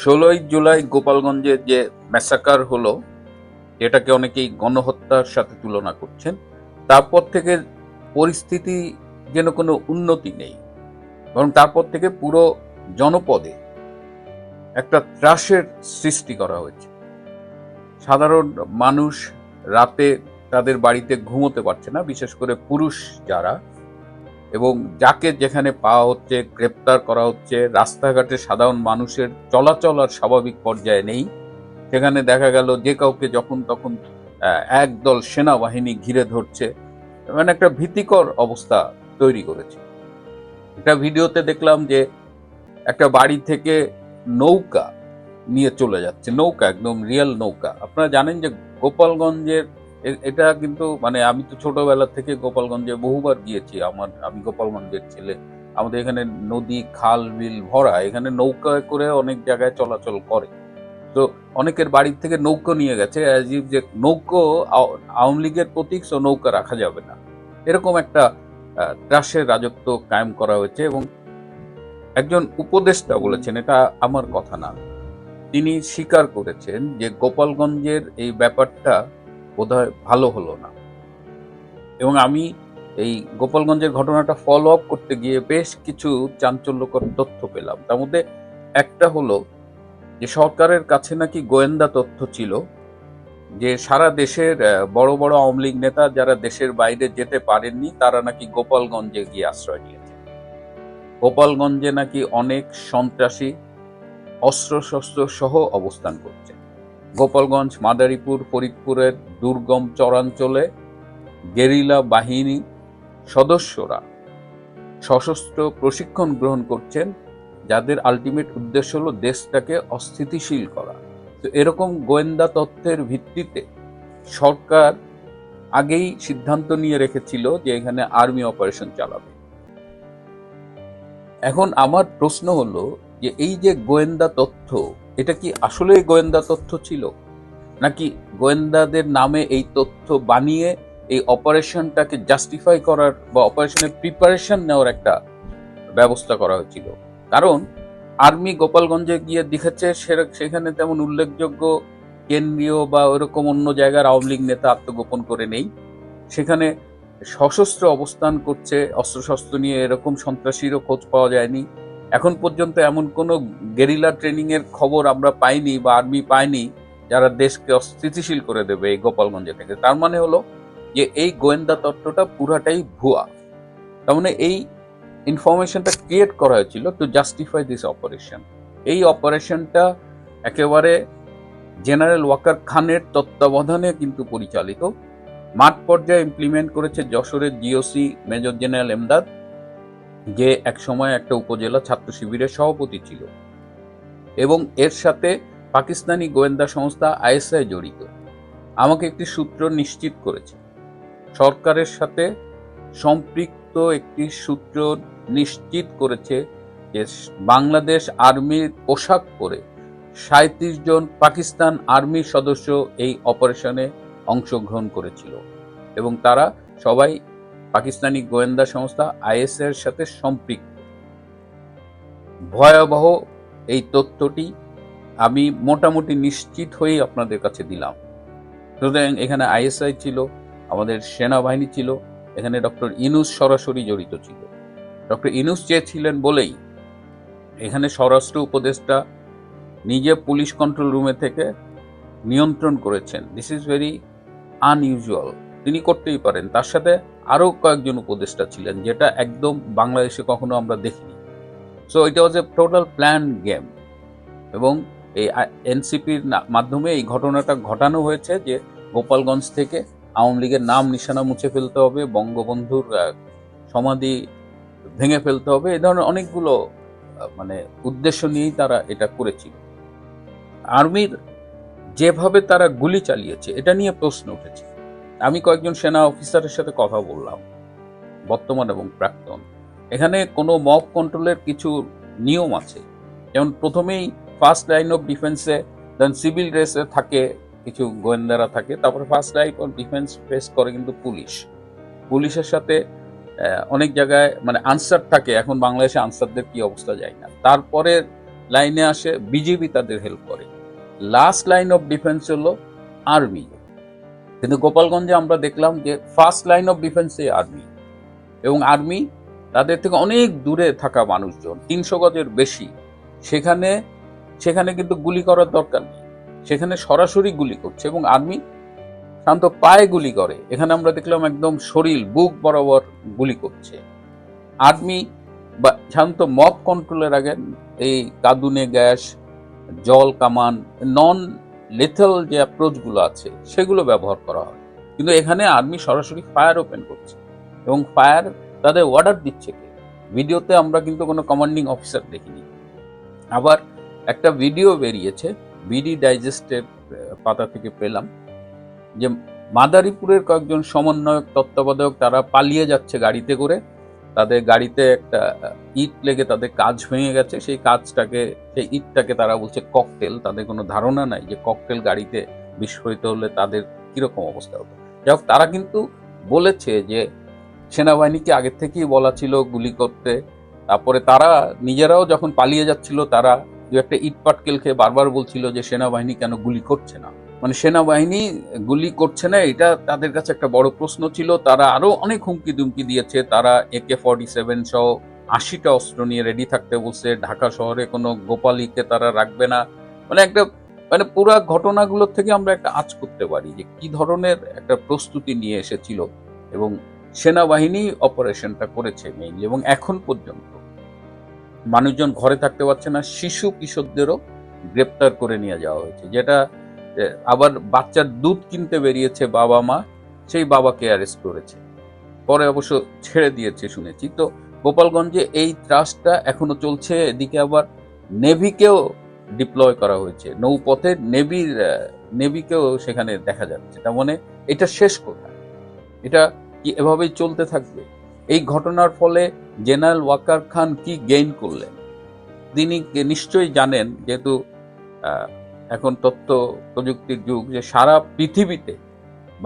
ষোলোই জুলাই গোপালগঞ্জে যে ম্যাসাকার হলো এটাকে অনেকেই গণহত্যার সাথে তুলনা করছেন, তারপর থেকে পরিস্থিতি যেন কোনো উন্নতি নেই, বরং তারপর থেকে পুরো জনপদে একটা ত্রাসের সৃষ্টি করা হয়েছে। সাধারণ মানুষ রাতে তাদের বাড়িতে ঘুমোতে পারছে না, বিশেষ করে পুরুষ যারা এবং যাকে যেখানে পাওয়া হচ্ছে, গ্রেপ্তার করা হচ্ছে, রাস্তাঘাটে সাধারণ মানুষের চলাচল আর স্বাভাবিক পর্যায়ে নেই। সেখানে দেখা গেল যে কাউকে যখন তখন একদল সেনাবাহিনী ঘিরে ধরছে মানে একটা ভীতিকর অবস্থা তৈরি করেছে। একটা ভিডিওতে দেখলাম যে একটা বাড়ি থেকে নৌকা নিয়ে চলে যাচ্ছে, নৌকা, একদম রিয়েল নৌকা। আপনারা জানেন যে গোপালগঞ্জের এটা কিন্তু মানে আমি তো ছোটবেলা থেকে গোপালগঞ্জে বহুবার গিয়েছি। আমার, আমি গোপালগঞ্জের ছেলে। আমাদের এখানে নদী, খাল, বিল ভরা। এখানে নৌকায় করে অনেক জায়গায় চলাচল করে। তো অনেকের বাড়ির থেকে নৌকো নিয়ে গেছে। if যে নৌকো আও- আওয়ামী লীগের প্রতীক সো নৌকা রাখা যাবে না। এরকম একটা ত্রাসের রাজত্ব কায়েম করা হয়েছে এবং একজন উপদেষ্টা বলেছেন, এটা আমার কথা না। তিনি স্বীকার করেছেন যে গোপালগঞ্জের এই ব্যাপারটা বোধহয় ভালো হলো না। এবং আমি এই গোপালগঞ্জের ঘটনাটা ফলো আপ করতে গিয়ে বেশ কিছু চাঞ্চল্যকর তথ্য পেলাম। তার মধ্যে একটা হলো যে, সরকারের কাছে নাকি গোয়েন্দা তথ্য ছিল যে, সারা দেশের বড় বড় আওয়ামী লীগ নেতা যারা দেশের বাইরে যেতে পারেননি, তারা নাকি গোপালগঞ্জে গিয়ে আশ্রয় নিয়েছে। গোপালগঞ্জে নাকি অনেক সন্ত্রাসী অস্ত্রশস্ত্র সহ অবস্থান করছে। গোপালগঞ্জ, মাদারীপুর, ফরিদপুরের দুর্গম চরাঞ্চলে গেরিলা বাহিনী সদস্যরা সশস্ত্র প্রশিক্ষণ গ্রহণ করছেন, যাদের আলটিমেট উদ্দেশ্য হলো দেশটাকে অস্থিতিশীল করা। তো এরকম গোয়েন্দা তথ্যের ভিত্তিতে সরকার আগেই সিদ্ধান্ত নিয়ে রেখেছিল যে এখানে আর্মি অপারেশন চালাবে। এখন আমার প্রশ্ন হলো যে এই যে গোয়েন্দা তথ্য এটা কি আসলে গোয়েন্দা তথ্য ছিল? নাকি গোয়েন্দাদের নামে এই তথ্য বানিয়ে এই অপারেশনটাকে জাস্টিফাই করার বা অপারেশনের প্রিপারেশন নেওয়ার একটা ব্যবস্থা করা হয়েছিল? কারণ, আর্মি গোপালগঞ্জে গিয়ে দেখেছে সেখানে তেমন উল্লেখযোগ্য কেন্দ্রীয় বা ওরকম অন্য জায়গার আওয়ামী লীগ নেতা আত্মগোপন করে নেই। সেখানে সশস্ত্র অবস্থান করছে, অস্ত্রশস্ত্র নিয়ে এরকম সন্ত্রাসীরও খোঁজ পাওয়া যায়নি। এখন পর্যন্ত এমন কোনো গেরিলা ট্রেনিংয়ের খবর আমরা পাইনি বা আর্মি পাইনি যারা দেশকে অস্থিতিশীল করে দেবে এই গোপালগঞ্জে থেকে। তার মানে হলো যে এই গোয়েন্দা তত্ত্বটা পুরাটাই ভুয়া। তার মানে এই ইনফরমেশনটা ক্রিয়েট করা হয়েছিল টু জাস্টিফাই দিস অপারেশন এই অপারেশনটা একেবারে জেনারেল ওয়াকার খানের তত্ত্বাবধানে কিন্তু পরিচালিত। মাঠ পর্যায়ে ইমপ্লিমেন্ট করেছে যশোরের জিওসি মেজর জেনারেল এমদাদ। যে একসময় একটা উপজেলা ছাত্র শিবিরের সভাপতি ছিল এবং এর সাথে পাকিস্তানি গোয়েন্দা সংস্থা আইএসআই জড়িত। আমাকে একটি সূত্র নিশ্চিত করেছে। সরকারের সাথে সম্পৃক্ত একটি সূত্র নিশ্চিত করেছে যে বাংলাদেশ আর্মির পোশাক পরে সাঁত্রিশ জন পাকিস্তান আর্মির সদস্য এই অপারেশনে অংশগ্রহণ করেছিল এবং তারা সবাই পাকিস্তানি গোয়েন্দা সংস্থা আইএস এর সাথে সম্পৃক্ত। ভয়াবহ এই তথ্যটি আমি মোটামুটি নিশ্চিত হয়েই আপনাদের কাছে দিলাম। সুতরাং এখানে আইএসআই ছিল, আমাদের সেনাবাহিনী ছিল, এখানে ডক্টর ইনুস সরাসরি জড়িত ছিল। ডক্টর ইনুস চেয়েছিলেন বলেই এখানে স্বরাষ্ট্র উপদেষ্টা নিজে পুলিশ কন্ট্রোল রুমে থেকে নিয়ন্ত্রণ করেছেন। দিস ইজ ভেরি আনইউজুয়াল তিনি করতেই পারেন। তার সাথে আরও কয়েকজন উপদেষ্টা ছিলেন, যেটা একদম বাংলাদেশে কখনো আমরা দেখিনি। So it was a total plan game এবং এই এনসিপির মাধ্যমে এই ঘটনাটা ঘটানো হয়েছে যে গোপালগঞ্জ থেকে আওয়ামী লীগের নাম নিশানা মুছে ফেলতে হবে, বঙ্গবন্ধুর সমাধি ভেঙে ফেলতে হবে, এই ধরনের অনেকগুলো মানে উদ্দেশ্য নিয়েই তারা এটা করেছিল। আর্মির যেভাবে তারা গুলি চালিয়েছে, এটা নিয়ে প্রশ্ন উঠেছে। আমি কয়েকজন সেনা অফিসারের সাথে কথা বললাম, বর্তমান এবং প্রাক্তন। এখানে কোনো মক কন্ট্রোলের কিছু নিয়ম আছে। যেমন প্রথমেই ফার্স্ট লাইন অফ ডিফেন্সে, দেন সিভিল ড্রেসে থাকে কিছু গোয়েন্দারা থাকে, তারপরে first line of defence face করে কিন্তু পুলিশ। পুলিশের সাথে অনেক জায়গায় মানে আনসার থাকে, এখন বাংলাদেশে আনসারদের কি অবস্থা যায় না। তারপরে লাইনে আসে বিজেপি তাদের হেল্প করে। লাস্ট লাইন অফ ডিফেন্স হলো আর্মি। কিন্তু গোপালগঞ্জে আমরা দেখলাম যে ফার্স্ট লাইন অফ ডিফেন্সে আর্মি এবং আর্মি তাদের থেকে অনেক দূরে থাকা মানুষজন, তিনশো গজের বেশি। সেখানে সেখানে কিন্তু গুলি করার দরকার নেই। সেখানে সরাসরি গুলি করছে এবং আর্মি শান্ত পায়ে গুলি করে। এখানে আমরা দেখলাম একদম শরীর, বুক বরাবর গুলি করছে। আর্মি বা শান্ত মব কন্ট্রোলের আগে এই কাদুনে গ্যাস, জল কামান নন লেথেল যে অ্যাপ্রোচগুলো আছে, সেগুলো ব্যবহার করা হয়। কিন্তু এখানে আর্মি সরাসরি ফায়ার ওপেন করছে এবং ফায়ার তাদের অর্ডার দিচ্ছে কে। ভিডিওতে আমরা কিন্তু কোনো কমান্ডিং অফিসার দেখিনি। আবার একটা ভিডিও বেরিয়েছে বিডি ডাইজেস্টের পাতা থেকে পেলাম যে মাদারীপুরের কয়েকজন সমন্বয়ক, তত্ত্বাবধায়ক তারা পালিয়ে যাচ্ছে গাড়িতে করে। তাদের গাড়িতে একটা ইট লেগে তাদের কাজ ভেঙে গেছে, সেই কাজটাকে, সেই ইটটাকে তারা বলছে ককটেল তাদের কোনো ধারণা নাই যে ককটেল গাড়িতে বিস্ফোরিত হলে তাদের কীরকম অবস্থা হতো। যাই তারা কিন্তু বলেছে যে সেনাবাহিনীকে আগের থেকেই বলা ছিল গুলি করতে, তারপরে তারা নিজেরাও যখন পালিয়ে যাচ্ছিল, তারা দু একটা ইট পাটকেল খেয়ে বারবার বলছিল যে সেনাবাহিনী কেন গুলি করছে না। মানে সেনাবাহিনী গুলি করছে না এটা তাদের কাছে একটা বড় প্রশ্ন ছিল। তারা আরও অনেক হুমকি দুমকি দিয়েছে। তারা একে ফর্টি সেভেন সহ আশিটা অস্ত্র নিয়ে রেডি থাকতে বলছে। ঢাকা শহরে কোনো গোপালীকে তারা রাখবে না। মানে একটা মানে পুরো ঘটনাগুলোর থেকে আমরা একটা আজ করতে পারি যে কি ধরনের একটা প্রস্তুতি নিয়ে এসেছিল এবং সেনাবাহিনী অপারেশনটা করেছে মেইনলি এবং এখন পর্যন্ত। মানুষজন ঘরে থাকতে পারছে না শিশু কিশোরদেরও গ্রেপ্তার করে নিয়ে যাওয়া হয়েছে। যেটা এ, আবার বাচ্চার দুধ কিনতে বেরিয়েছে বাবা মা, সেই বাবাকে অ্যারেস্ট করেছে। পরে অবশ্য ছেড়ে দিয়েছে শুনেছি। তো গোপালগঞ্জে এই ত্রাসটা এখনও চলছে, এদিকে আবার নেভিকেও ডিপ্লয় করা হয়েছে। নৌপথে নেভির নেভিকেও সেখানে দেখা যাচ্ছে। তার মানে এটা শেষ কোথায় এটা কি এভাবেই চলতে থাকবে? এই ঘটনার ফলে জেনারেল ওয়াকার খান কি গেইন করলেন? তিনি নিশ্চয়ই জানেন, যেহেতু এখন তথ্য প্রযুক্তির যুগ যে সারা পৃথিবীতে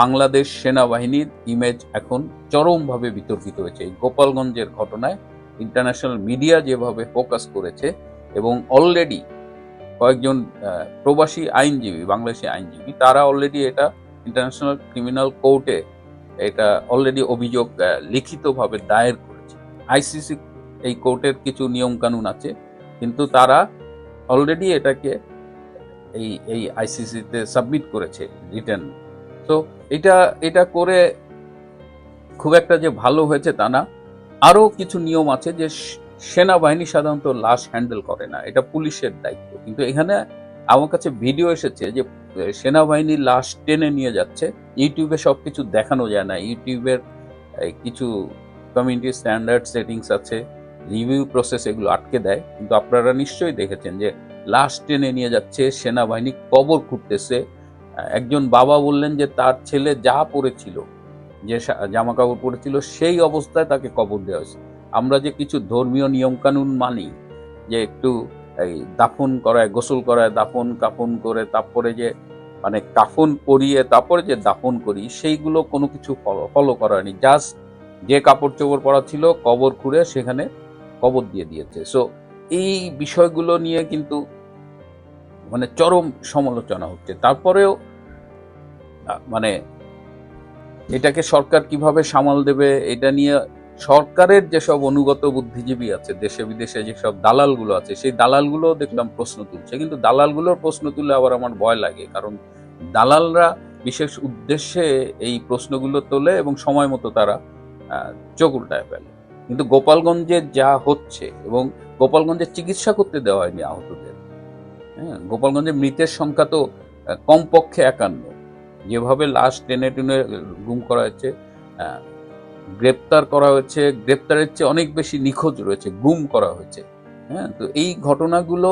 বাংলাদেশ সেনাবাহিনীর ইমেজ এখন চরমভাবে বিতর্কিত হয়েছে। এই গোপালগঞ্জের ঘটনায় ইন্টারন্যাশনাল মিডিয়া যেভাবে ফোকাস করেছে এবং অলরেডি কয়েকজন প্রবাসী আইনজীবী, বাংলাদেশি আইনজীবী, তারা অলরেডি এটা ইন্টারন্যাশনাল ক্রিমিনাল কোর্টে এটা অলরেডি অভিযোগ লিখিতভাবে দায়ের করেছে। আইসিসি এই কোর্টের কিছু নিয়মকানুন আছে, কিন্তু তারা অলরেডি এটাকে এই এই আইসিসিতে সাবমিট করেছে রিটার্ন তো এটা এটা করে খুব একটা যে ভালো হয়েছে তা না। আরও কিছু নিয়ম আছে যে সেনাবাহিনী সাধারণত লাশ হ্যান্ডেল করে না, এটা পুলিশের দায়িত্ব। কিন্তু এখানে আমার কাছে ভিডিও এসেছে যে সেনাবাহিনী লাশ টেনে নিয়ে যাচ্ছে, ইউটিউবে সব কিছু দেখানো যায় না। ইউটিউবের কিছু কমিউনিটি স্ট্যান্ডার্ড সেটিংস আছে রিভিউ প্রসেস এগুলো আটকে দেয়। কিন্তু আপনারা নিশ্চয়ই দেখেছেন যে লাশ টেনে নিয়ে যাচ্ছে, সেনাবাহিনী কবর খুঁড়তেছে। একজন বাবা বললেন যে তার ছেলে যা পড়েছিল, যে জামা কাপড় পরেছিল সেই অবস্থায় তাকে কবর দেওয়া হয়েছে। আমরা যে কিছু ধর্মীয় নিয়মকানুন মানি, যে একটু এই দাফন করায়, গোসল করায়, দাফন, কাফন করে, তারপরে যে মানে কাফন পরিয়ে, তারপরে যে দাফন করি, সেইগুলো কোনো কিছু ফলো ফলো করা হয়নি। জাস্ট যে কাপড় চোপড় পরা ছিল, কবর খুঁড়ে সেখানে কবর দিয়ে দিয়েছে। সো এই বিষয়গুলো নিয়ে কিন্তু মানে চরম সমালোচনা হচ্ছে। তারপরেও মানে এটাকে সরকার কীভাবে সামাল দেবে, এটা নিয়ে সরকারের যেসব অনুগত বুদ্ধিজীবী আছে, দেশে বিদেশে যেসব দালালগুলো আছে, সেই দালালগুলো দেখলাম প্রশ্ন তুলছে। কিন্তু দালালগুলোর প্রশ্ন তুলে আবার আমার ভয় লাগে, কারণ দালালরা বিশেষ উদ্দেশ্যে এই প্রশ্নগুলো তোলে এবং সময় মতো তারা চোখ উল্টায় ফেলে। কিন্তু গোপালগঞ্জে যা হচ্ছে এবং গোপালগঞ্জে চিকিৎসা করতে দেওয়া হয়নি আহতদের। হ্যাঁ গোপালগঞ্জে মৃতের সংখ্যা তো কমপক্ষে একান্ন। যেভাবে লাশ টেনে টেনে গুম করা হয়েছে গ্রেপ্তার করা হয়েছে, গ্রেপ্তারের চেয়ে অনেক বেশি নিখোঁজ রয়েছে, গুম করা হয়েছে। হ্যাঁ তো এই ঘটনাগুলো,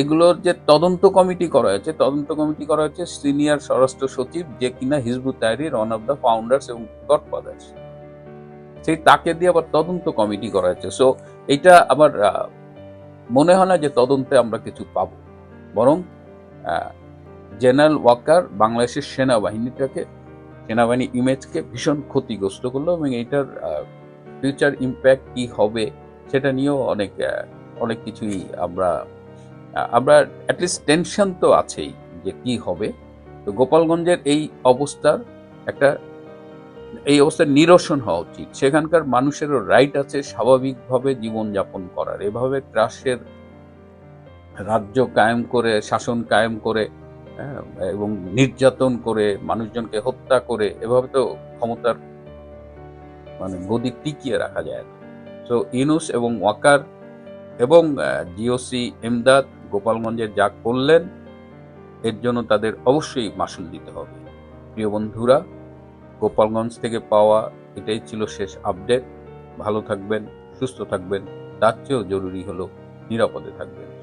এগুলোর যে তদন্ত কমিটি করা হয়েছে, তদন্ত কমিটি করা হয়েছে সিনিয়র স্বরাষ্ট্র সচিব যে কিনা Hizbut Tahrir one of the founders এবং গডফাদার্স সেই তাকে দিয়ে আবার তদন্ত কমিটি করা হয়েছে। সো এটা আবার মনে হয় না যে তদন্তে আমরা কিছু পাবো। বরং জেনারেল ওয়াকার বাংলাদেশের সেনাবাহিনীটাকে, সেনাবাহিনী ইমেজকে ভীষণ ক্ষতিগ্রস্ত করল এবং এটার ফিউচার ইম্প্যাক্ট কী হবে সেটা নিয়েও অনেক অনেক কিছুই আমরা আমরা অ্যাটলিস্ট টেনশন তো আছেই যে কি হবে। তো গোপালগঞ্জের এই অবস্থার একটা, এই অবস্থার নিরসন হওয়া উচিত। সেখানকার মানুষেরও রাইট আছে স্বাভাবিকভাবে জীবনযাপন করার। এভাবে ত্রাসের রাজ্য কায়েম করে শাসন কায়েম করে হ্যাঁ, এবং নির্যাতন করে মানুষজনকে হত্যা করে এভাবে তো ক্ষমতার মানে গদি টিকিয়ে রাখা যায়। না তো ইউনুস এবং ওয়াকার এবং জিওসি এমদাদ গোপালগঞ্জে যা করলেন এর জন্য তাদের অবশ্যই মাসুল দিতে হবে। প্রিয় বন্ধুরা গোপালগঞ্জ থেকে পাওয়া এটাই ছিল শেষ আপডেট। ভালো থাকবেন সুস্থ থাকবেন তার চেয়েও জরুরি হলো নিরাপদে থাকবেন।